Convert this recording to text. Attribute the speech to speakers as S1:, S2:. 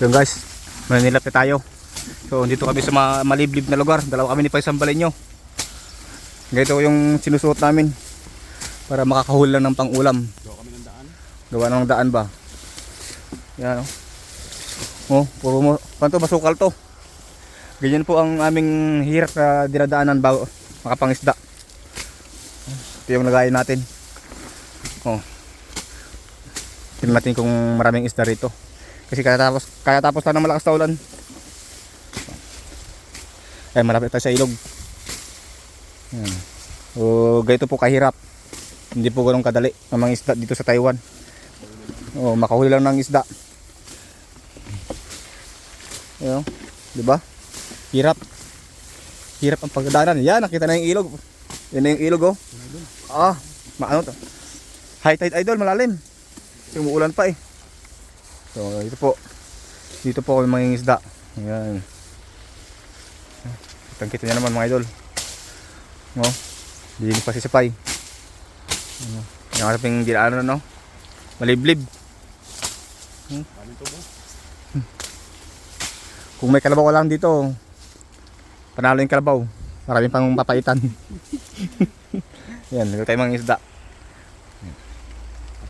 S1: Yun guys, manilap na tayo. So dito kami sa ma- maliblib na lugar. Dalawa kami ni Pai Sambalinyo. Ganito yung sinusuot namin para makakahul lang ng pang-ulam.
S2: Gawa kami ng daan.
S1: Gawa ng daan ba? Yan oh. Oh, puro mo. Panto masukal to. Ganyan po ang aming hirap na dinadaanan bago makapangisda. Ito yung lagayan natin. Oh. Tingnan natin kung maraming isda rito. Kasi kaya tapos, kaya tapos lang ng malakas na ulan. Eh, malapit tayo sa ilog. Yan. O, ganito po kahirap. Hindi po ganun kadali ang mga isda dito sa Taiwan. Oh, makahuli lang ng isda. Ayun, 'di ba? Hirap. Hirap ang pagdaanan. Yan, nakita na yung ilog. Yan na yung ilog oh. Ah, maano to? High tide idol, malalim. Kasi umuulan pa eh. So, dito po. Dito po kami mga isda. Ayan. Kitang kita niya naman mga idol. Oh, linis pa si Sipay. Ano, Yung ating dinaanan no. Maliblib.
S2: To boss.
S1: Kung may kalabaw ka lang dito, panalo yung kalabaw. Maraming pang papaitan. Yan, nagkakaroon tayo mga isda.